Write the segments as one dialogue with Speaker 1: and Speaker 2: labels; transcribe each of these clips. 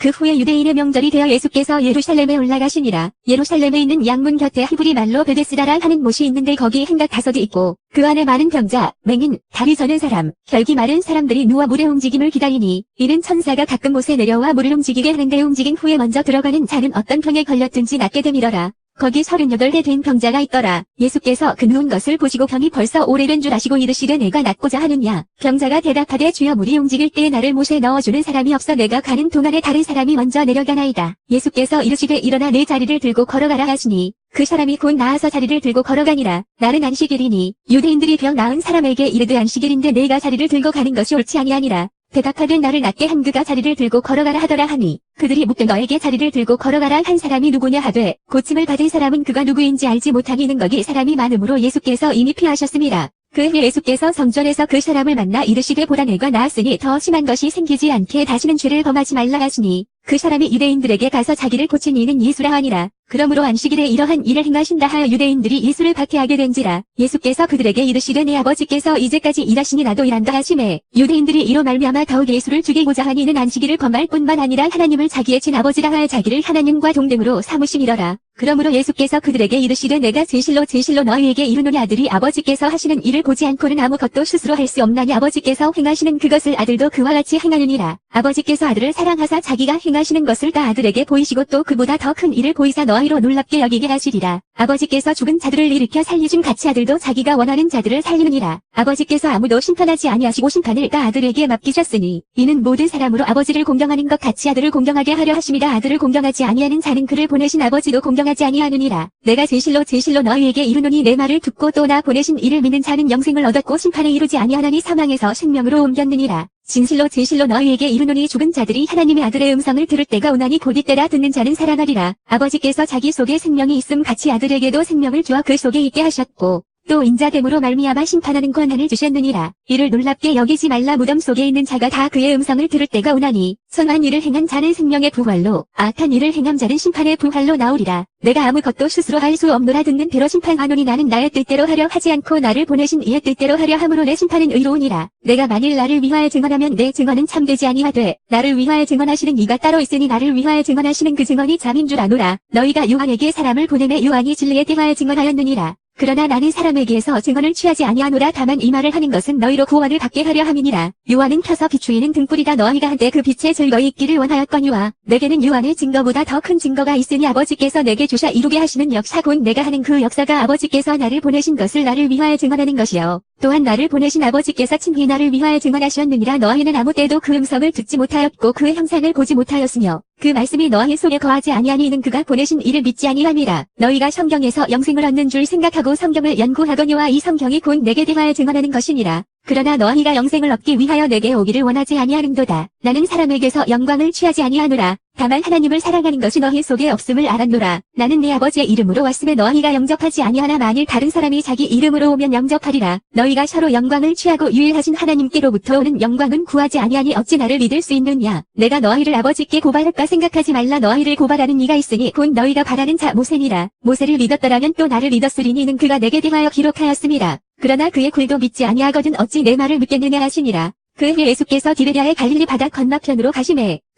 Speaker 1: 그 후에 유대인의 명절이 되어 예수께서 예루살렘에 올라가시니라. 예루살렘에 있는 양문 곁에 히브리 말로 베데스다라 하는 못이 있는데 거기 행각 다섯이 있고 그 안에 많은 병자, 맹인, 다리 저는 사람, 혈기 마른 사람들이 누워 물의 움직임을 기다리니 이는 천사가 가끔 못에 내려와 물을 움직이게 하는데 움직인 후에 먼저 들어가는 자는 어떤 병에 걸렸든지 낫게 되밀어라. 거기 38해 된 병자가 있더라. 예수께서 그 누운 것을 보시고 병이 벌써 오래된 줄 아시고 이르시되 내가 낫고자 하느냐. 병자가 대답하되 주여 물이 움직일 때에 나를 못에 넣어주는 사람이 없어 내가 가는 동안에 다른 사람이 먼저 내려가나이다. 예수께서 이르시되 일어나 내 자리를 들고 걸어가라 하시니 그 사람이 곧 나아서 자리를 들고 걸어가니라. 나는 안식일이니 유대인들이 병 나은 사람에게 이르되 안식일인데 내가 자리를 들고 가는 것이 옳지 아니하니라. 대답하되 나를 낫게 한 그가 자리를 들고 걸어가라 하더라 하니 그들이 묻되 너에게 자리를 들고 걸어가라 한 사람이 누구냐 하되 고침을 받은 사람은 그가 누구인지 알지 못하니 는 거기 사람이 많음으로 예수께서 이미 피하셨습니다. 그 후에 예수께서 성전에서 그 사람을 만나 이르시되 보라 내가 나았으니 더 심한 것이 생기지 않게 다시는 죄를 범하지 말라 하시니 그 사람이 유대인들에게 가서 자기를 고친 이는 예수라 하니라. 그러므로 안식일에 이러한 일을 행하신다 하여 유대인들이 예수를 박해하게 된지라. 예수께서 그들에게 이르시되 내 아버지께서 이제까지 일하시니 나도 일한다 하시매 유대인들이 이로 말미암아 더욱 예수를 죽이고자 하니 이는 안식일을 범할 뿐만 아니라 하나님을 자기의 친아버지라 하여 자기를 하나님과 동등으로 삼으심이더라. 그러므로 예수께서 그들에게 이르시되 내가 진실로 진실로 너희에게 이르노니 아들이 아버지께서 하시는 일을 보지 않고는 아무것도 스스로 할 수 없나니 아버지께서 행하시는 그것을 아들도 그와 같이 행하느니라. 아버지께서 아들을 사랑하사 자기가 행하시는 것을 다 아들에게 보이시고 또 그보다 더 큰 일을 보이사 너 희로 놀랍게 여기게 하시리라. 아버지께서 죽은 자들을 일으켜 살리심 같이 아들도 자기가 원하는 자들을 살리느니라. 아버지께서 아무도 심판하지 아니하시고 심판을 다 아들에게 맡기셨으니 이는 모든 사람으로 아버지를 공경하는 것 같이 아들을 공경하게 하려 하심이다. 아들을 공경하지 아니하는 자는 그를 보내신 아버지도 공경하지 아니하느니라. 내가 진실로 진실로 너희에게 이르노니 내 말을 듣고 또 나 보내신 이를 믿는 자는 영생을 얻었고 심판에 이르지 아니하나니 사망에서 생명으로 옮겼느니라. 진실로 진실로 너희에게 이르노니 죽은 자들이 하나님의 아들의 음성을 들을 때가 오나니 곧 이때라 듣는 자는 살아나리라. 아버지께서 자기 속에 생명이 있음 같이 아들에게도 생명을 주어 그 속에 있게 하셨고 또 인자됨으로 말미암아 심판하는 권한을 주셨느니라. 이를 놀랍게 여기지 말라 무덤 속에 있는 자가 다 그의 음성을 들을 때가 오나니 선한 일을 행한 자는 생명의 부활로 악한 일을 행한 자는 심판의 부활로 나오리라. 내가 아무것도 스스로 할 수 없노라 듣는 대로 심판하노니 나는 나의 뜻대로 하려 하지 않고 나를 보내신 이의 뜻대로 하려 함으로 내 심판은 의로우니라. 내가 만일 나를 위하여 증언하면 내 증언은 참되지 아니하되 나를 위하여 증언하시는 이가 따로 있으니 나를 위하여 증언하시는 그 증언이 잠인 줄 아노라. 너희가 요한에게 사람을 보내매 요한이 진리에 대하여 증언하였느니라. 그러나 나는 사람에게서 증언을 취하지 아니하노라 다만 이 말을 하는 것은 너희로 구원을 받게 하려 함이니라. 요한은 켜서 비추이는 등불이다 너희가 한때 그 빛에 즐거이 있기를 원하였거니와 내게는 요한의 증거보다 더 큰 증거가 있으니 아버지께서 내게 주셔 이루게 하시는 역사 곧 내가 하는 그 역사가 아버지께서 나를 보내신 것을 나를 위하여 증언하는 것이요. 또한 나를 보내신 아버지께서 친히 나를 위하여 증언하셨느니라 너희는 아무 때도 그 음성을 듣지 못하였고 그 형상을 보지 못하였으며 그 말씀이 너희 속에 거하지 아니하니 이는 그가 보내신 이를 믿지 아니함이라. 너희가 성경에서 영생을 얻는 줄 생각하고 성경을 연구하거니와 이 성경이 곧 내게 대하여 증언하는 것이니라. 그러나 너희가 영생을 얻기 위하여 내게 오기를 원하지 아니하는도다. 나는 사람에게서 영광을 취하지 아니하노라. 다만 하나님을 사랑하는 것이 너희 속에 없음을 알았노라. 나는 내 아버지의 이름으로 왔음에 너희가 영접하지 아니하나 만일 다른 사람이 자기 이름으로 오면 영접하리라. 너희가 서로 영광을 취하고 유일하신 하나님께로부터 오는 영광은 구하지 아니하니 어찌 나를 믿을 수 있느냐. 내가 너희를 아버지께 고발할까 생각하지 말라 너희를 고발하는 이가 있으니 곧 너희가 바라는 자 모세니라. 모세를 믿었더라면 또 나를 믿었으리니 이는 그가 내게 대하여 기록하였습니다. 그러나 그의 글도 믿지 아니하거든 어찌 내 말을 믿겠느냐 하시니라. 그 후에 예수께서 디베랴의 갈릴리 바다 건너편으로 가심해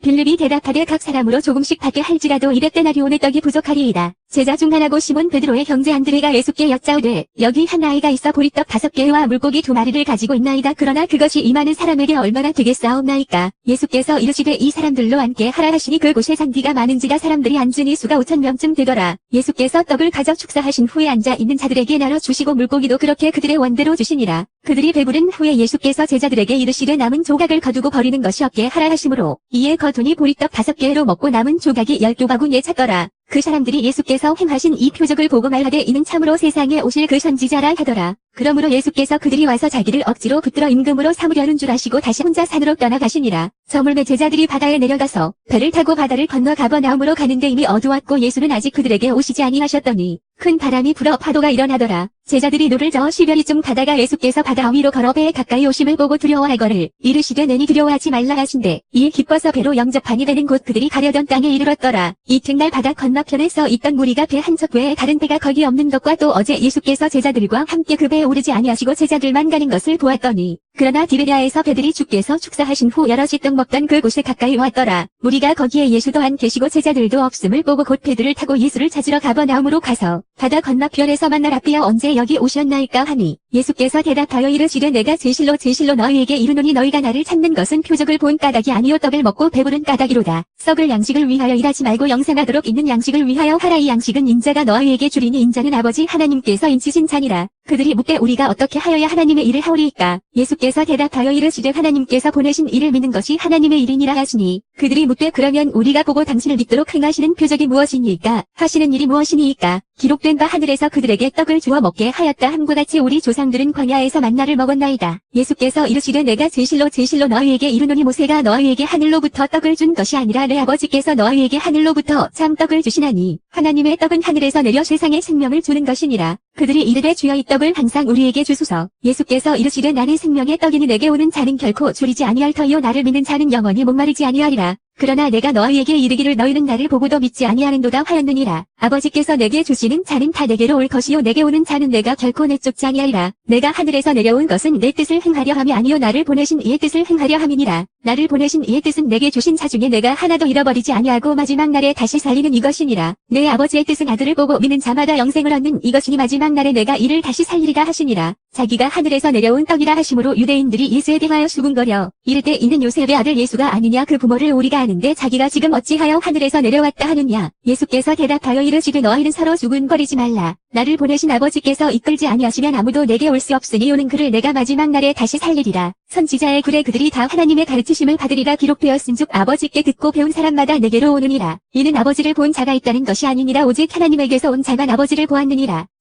Speaker 1: 빌립이 대답하되 각 사람으로 조금씩 받게 할지라도 이백 데나리온의 떡이 부족하리이다. 제자 중 하나고 시몬 베드로의 형제 안드레가 예수께 여짜오되 여기 한 아이가 있어 보리떡 다섯 개와 물고기 두 마리를 가지고 있나이다. 그러나 그것이 이 많은 사람에게 얼마나 되겠사옵나이까. 예수께서 이르시되 이 사람들로 앉게 하라 하시니 그곳에 잔디가 많은지라 사람들이 앉으니 수가 오천 명쯤 되더라. 예수께서 떡을 가져 축사하신 후에 앉아 있는 자들에게 나눠 주시고 물고기도 그렇게 그들의 원대로 주시니라. 그들이 배부른 후에 예수께서 제자들에게 이르시되 남은 조각을 거두고 버리는 것이 없게 하라 하시므로 이에 거두니 보리떡 다섯 개로 먹고 남은 조각이 열두 바구니에 찼더라. 그 사람들이 예수께서 행하신 이 표적을 보고 말하되 이는 참으로 세상에 오실 그 선지자라 하더라. 그러므로 예수께서 그들이 와서 자기를 억지로 붙들어 임금으로 삼으려는 줄 아시고 다시 혼자 산으로 떠나가시니라. 저물매 제자들이 바다에 내려가서 배를 타고 바다를 건너 가버나움으로 가는데 이미 어두웠고 예수는 아직 그들에게 오시지 아니하셨더니 큰 바람이 불어 파도가 일어나더라. 제자들이 노를 저어 시별이 좀 가다가 예수께서 바다 위로 걸어 배에 가까이 오심을 보고 두려워하거를 이르시되 내니 두려워하지 말라 하신대 이에 기뻐서 배로 영접하니 되는 곳 그들이 가려던 땅에 이르렀더라. 이튿날 바다 건너편에서 있던 무리가 배 한 척 외에 다른 배가 거기 없는 것과 또 어제 예수께서 제자들과 함께 그 배에 오르지 아니하시고 제자들만 가는 것을 보았더니 그러나 디베리아에서 배들이 주께서 축사하신 후 여럿이 떡 먹던 그 곳에 가까이 왔더라. 무리가 거기에 예수 또한 계시고 제자들도 없음을 보고 곧 배들을 타고 예수를 찾으러 가버나움으로 가서 바다 건너편에서 만나 라비아 언제 여기 오셨나이까 하니 예수께서 대답하여 이르시되 내가 진실로 진실로 너희에게 이르노니 너희가 나를 찾는 것은 표적을 본 까닭이 아니요 떡을 먹고 배부른 까닭이로다. 썩을 양식을 위하여 일하지 말고 영생하도록 있는 양식을 위하여 하라 이 양식은 인자가 너희에게 주리니 인자는 아버지 하나님께서 인치신 잔이라. 그들이 묻되 우리가 어떻게 하여야 하나님의 일을 하오리이까? 예수께서 대답하여 이르시되 하나님께서 보내신 이를 믿는 것이 하나님의 일이니라 하시니 그들이 묻되 그러면 우리가 보고 당신을 믿도록 행하시는 표적이 무엇이니까? 하시는 일이 무엇이니까 기록된 바 하늘에서 그들에게 떡을 주어 먹게 하였다 함과 같이 우리 조상들은 광야에서 만나를 먹었나이다. 예수께서 이르시되 내가 진실로 진실로 너희에게 이르노니 모세가 너희에게 하늘로부터 떡을 준 것이 아니라 내 아버지께서 너희에게 하늘로부터 참 떡을 주시나니 하나님의 떡은 하늘에서 내려 세상에 생명을 주는 것이니라. 그들이 이르되 주여 이 떡을 항상 우리에게 주소서. 예수께서 이르시되 나는 생명의 떡이니 내게 오는 자는 결코 줄이지 아니할 터이요 나를 믿는 자는 영원히 목마르지 아니하리라. 그러나 내가 너희에게 이르기를 너희는 나를 보고도 믿지 아니하는도다 하였느니라. 아버지께서 내게 주시는 자는 다 내게로 올 것이요 내게 오는 자는 내가 결코 내쫓지 아니하리라. 내가 하늘에서 내려온 것은 내 뜻을 행하려 함이 아니요 나를 보내신 이의 뜻을 행하려 함이니라. 나를 보내신 이의 뜻은 내게 주신 자 중에 내가 하나도 잃어버리지 아니하고 마지막 날에 다시 살리는 이것이니라. 내 아버지의 뜻은 아들을 보고 믿는 자마다 영생을 얻는 이것이니 마지막 날에 내가 이를 다시 살리리라 하시니라. 자기가 하늘에서 내려온 떡이라 하심으로 유대인들이 예수에 대하여 수군거려 이를 때 이는 요셉의 아들 예수가 아니냐? 그 부모를 우리가 아는데 자기가 지금 어찌하여 하늘에서 내려왔다 하느냐? 예수께서 대답하여 이르시되 너희는 서로 수군거리지 말라. 나를 보내신 아버지께서 이끌지 아니하시면 아무도 내게 올 수 없으니 오는 그를 내가 마지막 날에 다시 살리리라. 선지자의 글에 그들이 다 하나님의 가르치심을 받으리라 기록되었은즉 아버지께 듣고 배운 사람마다 내게로 오느니라. 이는 아버지를 본 자가 있다는 것이 아니니라. 오직 하나님에게서 온 자만 아버지를 보았느니라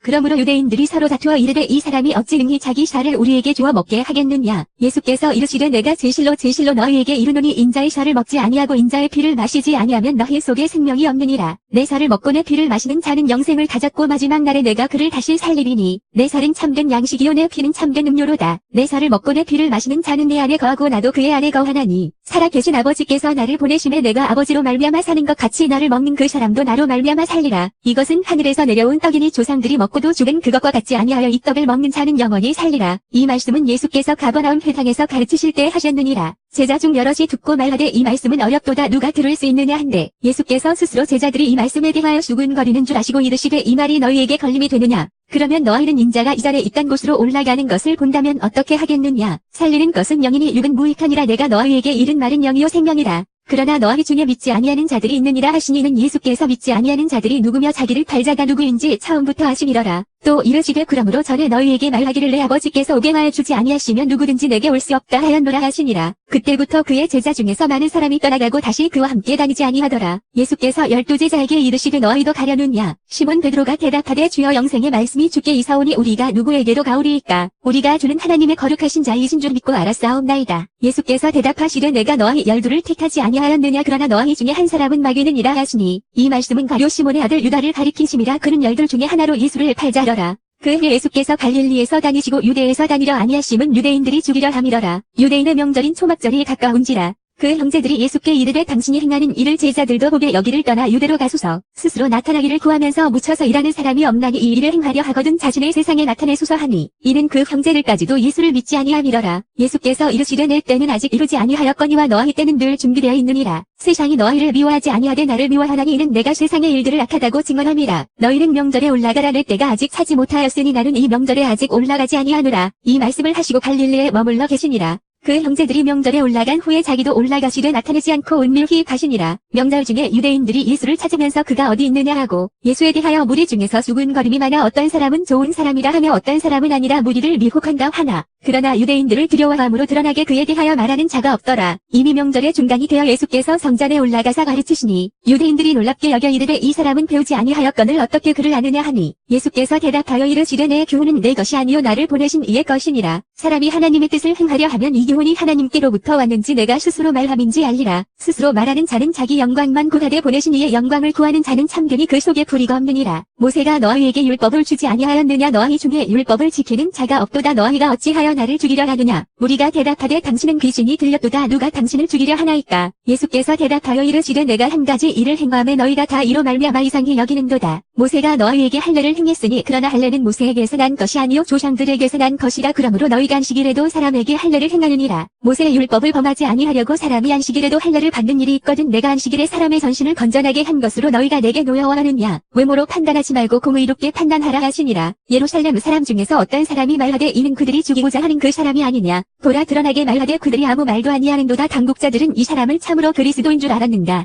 Speaker 1: 그러므로 유대인들이 서로 다투어 이르되 이 사람이 어찌 능히 자기 살을 우리에게 주어 먹게 하겠느냐? 예수께서 이르시되 내가 진실로 진실로 너희에게 이르노니 인자의 살을 먹지 아니하고 인자의 피를 마시지 아니하면 너희 속에 생명이 없느니라. 내 살을 먹고 내 피를 마시는 자는 영생을 가졌고 마지막 날에 내가 그를 다시 살리리니 내 살은 참된 양식이요 내 피는 참된 음료로다. 내 살을 먹고 내 피를 마시는 자는 내 안에 거하고 나도 그의 안에 거하나니 살아계신 아버지께서 나를 보내심에 내가 아버지로 말미암아 사는 것 같이 나를 먹는 그 사람도 나로 말미암아 살리라. 이것은 하늘에서 내려온 떡이니 조상들이 먹 고도 죽은 그것과 같지 아니하여 이 떡을 먹는 자는 영원히 살리라. 이 말씀은 예수께서 가버나움 회당에서 가르치실 때 하셨느니라. 제자 중 여럿이 듣고 말하되 이 말씀은 어렵도다. 누가 들을 수 있느냐 한데 예수께서 스스로 제자들이 이 말씀에 대하여 수군거리는 줄 아시고 이르시되 이 말이 너희에게 걸림이 되느냐? 그러면 너희는 인자가 이 자리에 있던 곳으로 올라가는 것을 본다면 어떻게 하겠느냐? 살리는 것은 영이니 육은 무익하니라. 내가 너희에게 이른 말은 영이요 생명이라 그러나 너희 중에 믿지 아니하는 자들이 있느니라 하시니는 예수께서 믿지 아니하는 자들이 누구며 자기를 팔자가 누구인지 처음부터 아시니러라. 또 이르시되 그러므로 전에 너희에게 말하기를 내 아버지께서 오게 하여 주지 아니하시면 누구든지 내게 올 수 없다 하였노라 하시니라. 그때부터 그의 제자 중에서 많은 사람이 떠나가고 다시 그와 함께 다니지 아니하더라. 예수께서 열두 제자에게 이르시되 너희도 가려느냐. 시몬 베드로가 대답하되 주여 영생의 말씀이 주께 이사오니 우리가 누구에게로 가오리이까. 우리가 주는 하나님의 거룩하신 자이신 줄 믿고 알았사옵나이다. 예수께서 대답하시되 내가 너희 열두를 택하지 아니하였느냐 그러나 너희 중에 한 사람은 마귀는 이라 하시니 이 말씀은 가료 시몬의 아들 유다를 가리키심이라 그는 열둘 중에 하나로 예수를 팔자 러라. 그 후에 예수께서 갈릴리에서 다니시고 유대에서 다니려 아니하심은 유대인들이 죽이려 함이러라. 유대인의 명절인 초막절이 가까운지라. 그 형제들이 예수께 이르되 당신이 행하는 일을 제자들도 보게 여기를 떠나 유대로 가소서. 스스로 나타나기를 구하면서 묻혀서 일하는 사람이 없나니 이 일을 행하려 하거든 자신의 세상에 나타내소서 하니 이는 그 형제들까지도 예수를 믿지 아니함이러라. 예수께서 이르시되 내 때는 아직 이르지 아니하였거니와 너희 때는 늘 준비되어 있느니라. 세상이 너희를 미워하지 아니하되 나를 미워하나니 이는 내가 세상의 일들을 악하다고 증언함이라. 너희는 명절에 올라가라 내 때가 아직 차지 못하였으니 나는 이 명절에 아직 올라가지 아니하노라. 이 말씀을 하시고 갈릴리에 머물러 계시니라 그 형제들이 명절에 올라간 후에 자기도 올라가시되 나타내지 않고 은밀히 가시니라. 명절 중에 유대인들이 예수를 찾으면서 그가 어디 있느냐 하고 예수에 대하여 무리 중에서 수군거림이 많아 어떤 사람은 좋은 사람이라 하며 어떤 사람은 아니라 무리를 미혹한다 하나 그러나 유대인들을 두려워함으로 드러나게 그에 대하여 말하는 자가 없더라. 이미 명절의 중간이 되어 예수께서 성전에 올라가사 가르치시니 유대인들이 놀랍게 여겨 이르되 이 사람은 배우지 아니하였건을 어떻게 그를 아느냐 하니 예수께서 대답하여 이르시되 내 교훈은 내 것이 아니요 나를 보내신 이의 것이니라. 사람이 하나님의 뜻을 행하려 하면 이 교훈이 하나님께로부터 왔는지 내가 스스로 말함인지 알리라. 스스로 말하는 자는 자기 영광만 구하되 보내신 이의 영광을 구하는 자는 참되니 그 속에 불의가 없느니라. 모세가 너희에게 율법을 주지 아니하였느냐 너희 중에 율법을 지키는 자가 없도다 너희가 어찌하여 나를 죽이려 하느냐. 우리가 대답하되 당신은 귀신이 들렸도다 누가 당신을 죽이려 하나이까. 예수께서 대답하여 이르시되 내가 한 가지 일을 행함에 너희가 다 이로 말미암아 이상히 여기는도다. 모세가 너희에게 할례를 행했으니 그러나 할례는 모세에게서 난 것이 아니요 조상들에게서 난 것이라 그러므로 너희가 안식일에도 사람에게 할례를 행하느니라. 모세의 율법을 범하지 아니하려고 사람이 안식일에도 할례를 받는 일이 있거든 내가 안식일에 사람의 전신을 건전하게 한 것으로 너희가 내게 노여워하느냐. 외모로 판단하지 말고 공의롭게 판단하라 하시니라. 예루살렘 사람 중에서 어떤 사람이 말하되 이는 그들이 죽이고자 하는 그 사람이 아니냐. 보라 드러나게 말하되 그들이 아무 말도 아니하는도다 당국자들은 이 사람을 참으로 그리스도인 줄 알았는가.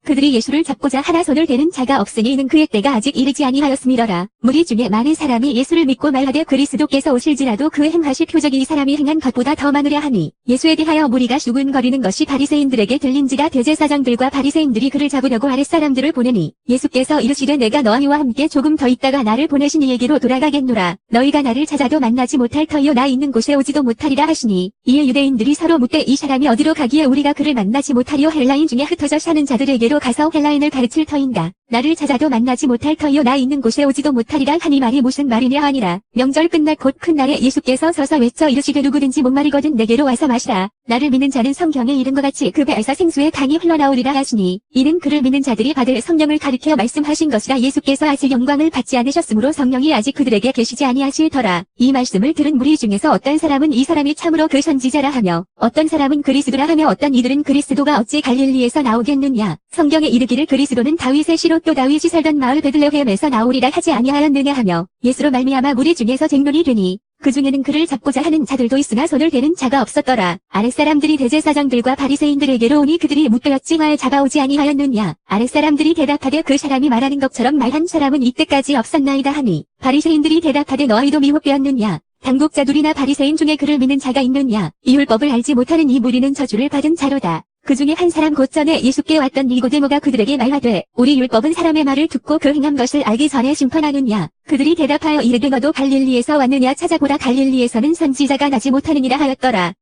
Speaker 1: 그들이 예수를 잡고자 하나 손을 대는 자가 없으니 이는 그의 때가 아직 이르지 아니하였음이러라. 무리 중에 많은 사람이 예수를 믿고 말하되 그리스도께서 오실지라도 그 행하실 표적이 이 사람이 행한 것보다 더 많으랴 하니 예수에 대하여 무리가 수군거리는 것이 바리새인들에게 들린지라 대제사장들과 바리새인들이 그를 잡으려고 아랫사람들을 보내니 예수께서 이르시되 내가 너희와 함께 조금 더 있다가 나를 보내신 이에게로 돌아가겠노라. 너희가 나를 찾아도 만나지 못할 터이요 나 있는 곳에 오지도 못하리라 하시니 이에 유대인들이 서로 묻되 이 사람이 어디로 가기에 우리가 그를 만나지 못하리요 헬라인 중에 흩어져 사는 자들에게 로 가서 헬라인을 가르칠 터인가. 나를 찾아도 만나지 못할 터이요 나 있는 곳에 오지도 못하리라 하니 말이 무슨 말이냐 하니라. 명절 끝날 곧 큰 날에 예수께서 서서 외쳐 이르시되 누구든지 목마르거든 내게로 와서 마시라. 나를 믿는 자는 성경에 이른 것 같이 그 배에서 생수의 강이 흘러나오리라 하시니 이는 그를 믿는 자들이 받을 성령을 가리켜 말씀하신 것이라 예수께서 아직 영광을 받지 않으셨으므로 성령이 아직 그들에게 계시지 아니하실터라. 이 말씀을 들은 무리 중에서 어떤 사람은 이 사람이 참으로 그 선지자라 하며 어떤 사람은 그리스도라 하며 어떤 이들은 그리스도가 어찌 갈릴리에서 나오겠느냐. 성경에 이르기를 그리스도는 다윗의 시로 또 다윗이 살던 마을 베들레헴에서 나오리라 하지 아니하였느냐 하며 예수로 말미암아 무리 중에서 쟁론이 되니 그 중에는 그를 잡고자 하는 자들도 있으나 손을 대는 자가 없었더라. 아랫사람들이 대제사장들과 바리새인들에게로 오니 그들이 묻되었지 왜 잡아오지 아니하였느냐. 아랫사람들이 대답하되 그 사람이 말하는 것처럼 말한 사람은 이때까지 없었나이다 하니 바리새인들이 대답하되 너희도 미혹되었느냐. 당국자들이나 바리새인 중에 그를 믿는 자가 있느냐. 이 율법을 알지 못하는 이 무리는 저주를 받은 자로다. 그 중에 한 사람 곧 전에 예수께 왔던 니고데모가 그들에게 말하되 우리 율법은 사람의 말을 듣고 그 행한 것을 알기 전에 심판하느냐. 그들이 대답하여 이르되 너도 갈릴리에서 왔느냐 찾아보라 갈릴리에서는 선지자가 나지 못하느니라 하였더라.